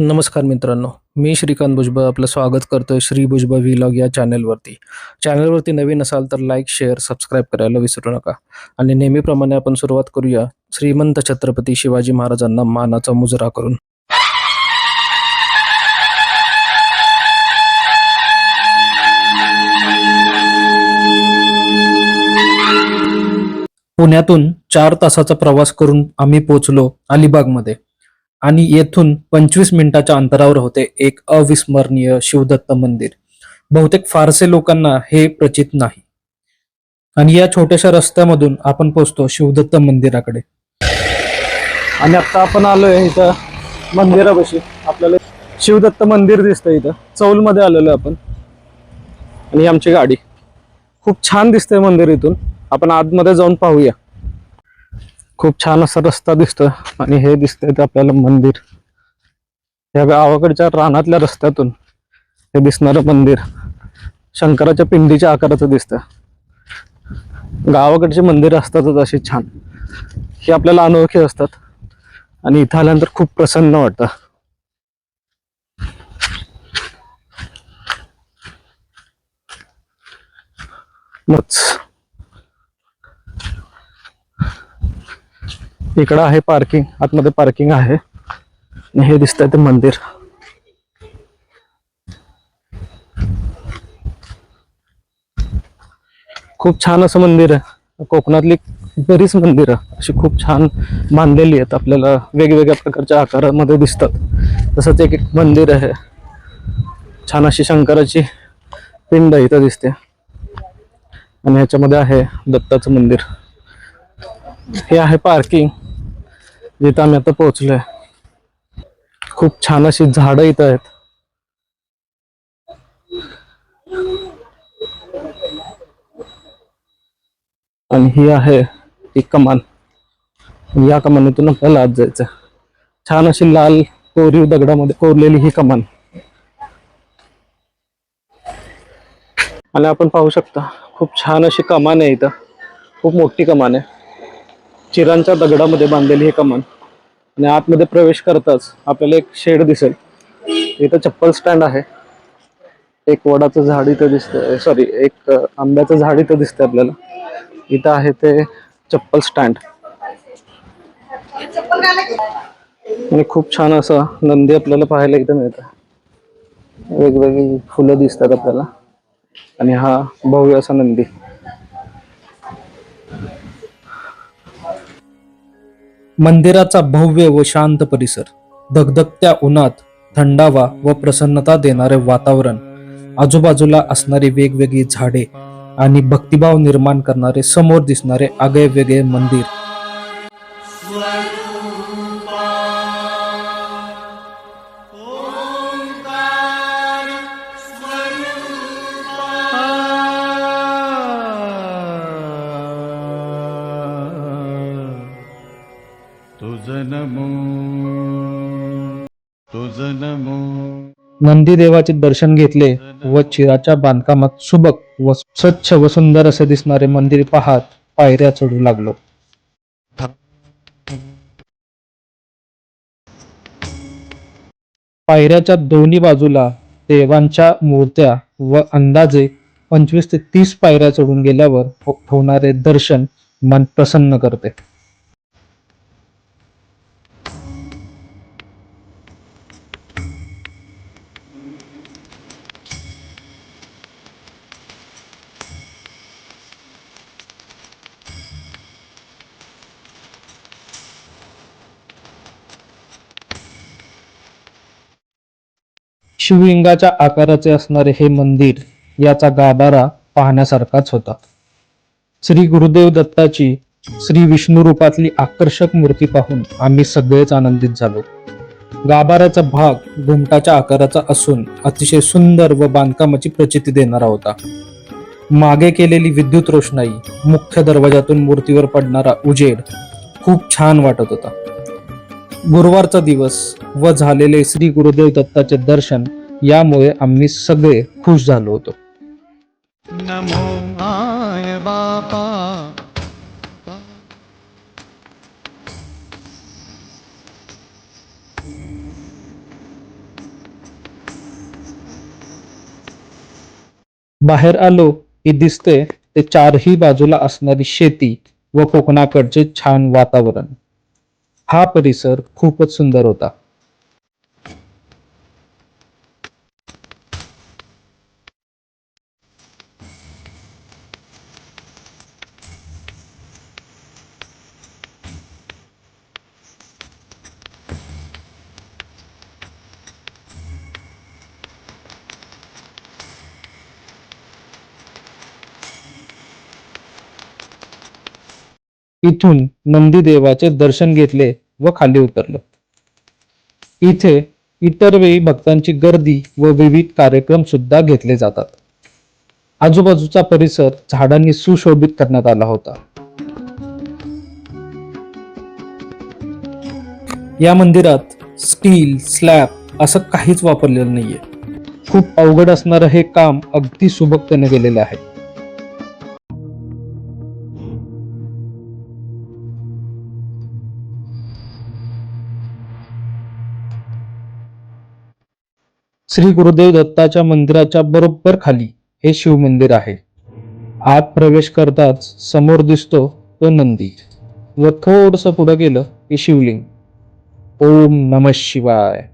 नमस्कार मित्रांनो मी श्रीकांत भुजबळ आपलं स्वागत करतोय श्री भुजबळ व्लॉग या चॅनलवरती चॅनलवरती नवीन असाल तर लाईक शेअर सबस्क्राईब करायला विसरू नका. आणि नेहमीप्रमाणे आपण सुरुवात करूया श्रीमंत छत्रपती शिवाजी महाराजांना मानाचा मुजरा करून. पुण्यातून चार तासाचा प्रवास करून आम्ही पोचलो अलिबागमध्ये. आणि येथून पंचवीस मिनिटाच्या अंतरावर होते एक अविस्मरणीय शिवदत्त मंदिर. बहुतेक फारसे लोकांना हे प्रचित नाही. आणि या छोट्याशा रस्त्यामधून आपण पोचतो शिवदत्त मंदिराकडे. आणि आता आपण आलोय इथं मंदिरापाशी. आपल्याला शिवदत्त मंदिर दिसतं इथं. चौलमध्ये आलेलो आपण. आणि आमची गाडी. खूप छान दिसतंय मंदिर इथून. आपण आतमध्ये जाऊन पाहूया. खूप छान असा रस्ता दिसतो आणि हे दिसतंय ते आपल्याला मंदिर. या गावाकडच्या रानातल्या रस्त्यातून हे दिसणारं मंदिर. शंकराच्या पिंडीच्या आकाराचं दिसतं गावाकडची मंदिरं असतातच अशी छान. ही आपल्याला अनोळखी असतात. आणि इथं आल्यानंतर खूप प्रसन्न वाटतं. मच इकडं आहे पार्किंग आतमध्ये पार्किंग आहे. आणि हे दिसतंय ते मंदिर. खूप छान असं मंदिर आहे. कोकणातली बरीच मंदिरं अशी खूप छान बांधलेली आहेत. आपल्याला वेगवेगळ्या प्रकारच्या आकारामध्ये दिसतात. तसंच एक एक मंदिर आहे. छान अशी शंकराची पिंड इथं दिसते. आणि ह्याच्यामध्ये आहे दत्ताचं मंदिर. हे आहे पार्किंग जिथं आम्ही आता पोहोचलोय. खूप छान अशी झाडं इथं आहेत. आणि ही आहे ती कमान. या कमानीतून आपल्याला आत जायचं छान अशी लाल कोरीव दगडामध्ये कोरलेली ही कमान. आणि आपण पाहू शकता खूप छान अशी कमान आहे इथं. खूप मोठी कमान आहे. चिरांच्या दगडामध्ये बांधलेली ही कमान. आणि आतमध्ये प्रवेश करताच आपल्याला एक शेड दिसेल. इथं चप्पल स्टँड आहे. एक वडाचं झाड इथं दिसतंय. सॉरी एक आंब्याचं झाड इथं दिसतंय आपल्याला. इथं आहे ते चप्पल स्टँड आणि खूप छान असं नंदी आपल्याला पाहायला इथं मिळतं वेगवेगळी फुलं दिसतात आपल्याला. आणि हा भव्य असा नंदी. मंदिराचा भव्य व शांत परिसर धगधगत्या उन्हात थंडावा व प्रसन्नता देणारे वातावरण आजूबाजूला असणारी वेगवेगळी झाडे आणि भक्तिभाव निर्माण करणारे समोर दिसणारे आगळे वेगळे मंदिर. नमो. तुझ नमो. नंदी देवाचे दर्शन घेतले व चिराच्या बांधकामात सुबक व स्वच्छ व सुंदर असे दिसणारे मंदिर पाहत पायऱ्या चढू लागलो. पायऱ्याच्या दोन्ही बाजूला देवांच्या मूर्त्या व अंदाजे पंचवीस ते तीस पायऱ्या चढून गेल्यावर हो- होणारे दर्शन मन प्रसन्न करते. शिवलिंगाच्या आकाराचे असणारे हे मंदिर याचा गाभारा पाहण्यासारखाच होता. श्री गुरुदेव दत्ताची श्री विष्णू रूपातली आकर्षक मूर्ती पाहून आम्ही सगळेच आनंदित झालो. गाभाऱ्याचा भाग घुमटाच्या आकाराचा असून अतिशय सुंदर व बांधकामाची प्रचिती देणारा होता. मागे केलेली विद्युत रोषणाई मुख्य दरवाजातून मूर्तीवर पडणारा उजेड खूप छान वाटत होता. गुरुवारचा दिवस व झालेले श्री गुरुदेव दत्ताचे दर्शन यामुळे आम्ही सगळे खुश झालो होतो. बाहेर आलो की दिसते ते चारही बाजूला असणारी शेती व कोकणाकडचे छान वातावरण. हा परिसर खूपच सुंदर होता. इथून नंदीदेवाचे दर्शन घेतले व खाली उतरलो. इथे इतर वेळी भक्तांची गर्दी व विविध कार्यक्रम सुद्धा घेतले जातात. आजूबाजूचा परिसर झाडांनी सुशोभित करण्यात आला होता. या मंदिरात स्टील स्लॅब असं काहीच वापरलेलं नाहीये. खूप अवघड असणारं हे काम अगदी सुबकतेने केलेलं आहे. श्री गुरुदेव दत्ताच्या मंदिराच्या बरोबर खाली हे शिव मंदिर आहे. आत प्रवेश करताच समोर दिसतो तो नंदी. व थोडस पुढे गेलं की शिवलिंग. ओम नम शिवाय.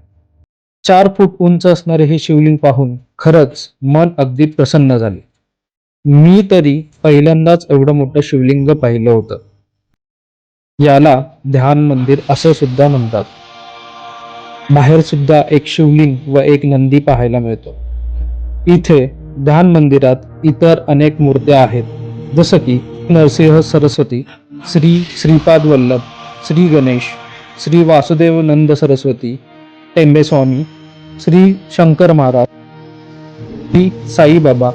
चार फूट उंच असणारे हे शिवलिंग पाहून खरंच मन अगदी प्रसन्न झाले. मी तरी पहिल्यांदाच एवढं मोठं शिवलिंग पाहिलं होतं. याला ध्यान मंदिर असं सुद्धा म्हणतात. बाहेर सुद्धा एक शिवलिंग व एक नंदी पाहायला मिळतो. इथे ध्यान मंदिरात इतर अनेक मूर्त्या आहेत. जसं की नरसिंह सरस्वती श्री श्रीपाद वल्लभ श्री गणेश श्री वासुदेव नंद सरस्वती टेंबेस्वामी श्री शंकर महाराज श्री साईबाबा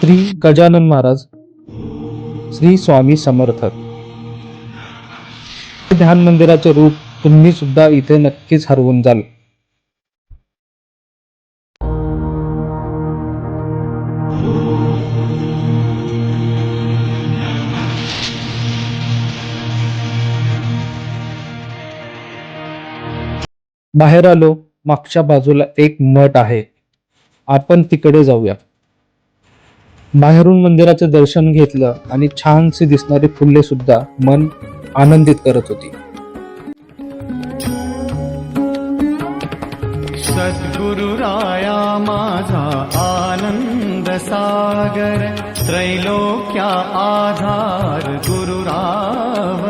श्री गजानन महाराज श्री स्वामी समर्थ ध्यान मंदिराचे रूप तुम्ही सुद्धा इथे नक्कीच हरवून जाल. बाहेर आलो मागच्या बाजूला एक मठ आहे. आपण तिकडे जाऊया बाहेरून मंदिराचे दर्शन घेतलं आणि छानशी दिसणारी फुले सुद्धा मन आनंदित करत होती. सद्गुरुराया माझा आनंद सागर त्रैलोक्या आधार गुरुराव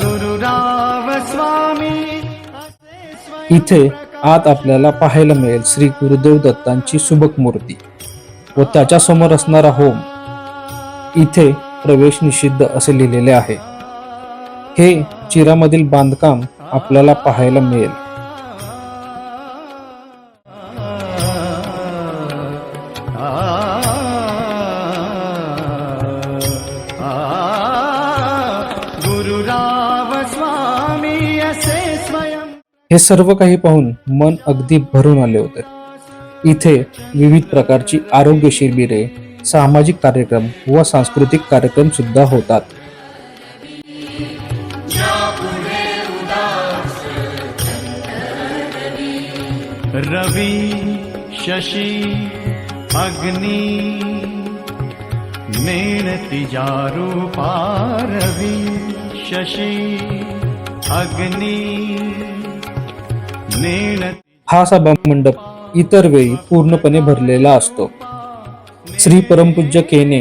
गुरुराव स्वामी इथे आत आपल्याला पाहायला मिळेल श्री गुरुदेव दत्तांची सुबक मूर्ती व त्याच्यासमोर असणारा होम इथे प्रवेश निषिद्ध असे लिहिलेले आहे. हे चिरामधील बांधकाम आपल्याला पाहायला मिळेल. हे सर्व काही पाहून मन अगदी भरून आले होते. इथे विविध प्रकारची आरोग्य शिबिरे सामाजिक कार्यक्रम व सांस्कृतिक कार्यक्रम सुद्धा होतात. रवि शशि अग्नि मेणति जारूपा रवि शशि अग्नि हा सभा मंडप इतर वेळी पूर्णपणे भरलेला असतो. श्री परमपूज्य केने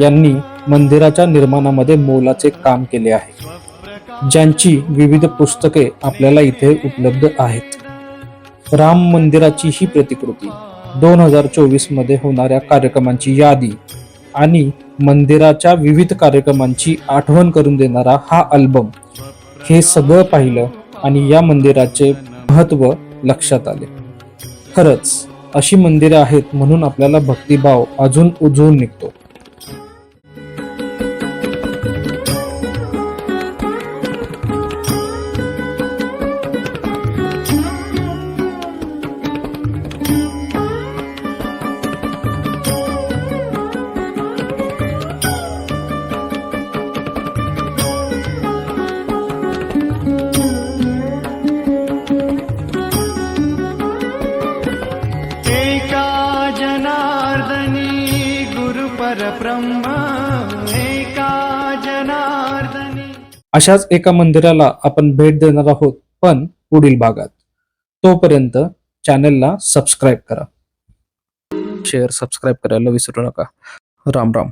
यांनी मंदिराच्या निर्माणामध्ये मोलाचे काम केले आहे. ज्यांची विविध पुस्तके आपल्याला इथे उपलब्ध आहेत. राम मंदिराची ही प्रतिकृती दोन हजार चोवीसमध्ये होणाऱ्या कार्यक्रमांची यादी आणि मंदिराच्या विविध कार्यक्रमांची आठवण करून देणारा हा अल्बम हे सगळं पाहिलं आणि या मंदिराचे महत्त्व लक्षात आले. खरंच अशी मंदिरे आहेत म्हणून आपल्याला भक्तिभाव अजून उजळून निघतो. परब्रह्म एका जनार्दनी. अशाच एका मंदिराला आपण भेट देणार आहोत पण पुढील भागात. तोपर्यंत चॅनलला सबस्क्राईब करा. शेअर सबस्क्राईब करायला विसरू नका. राम राम.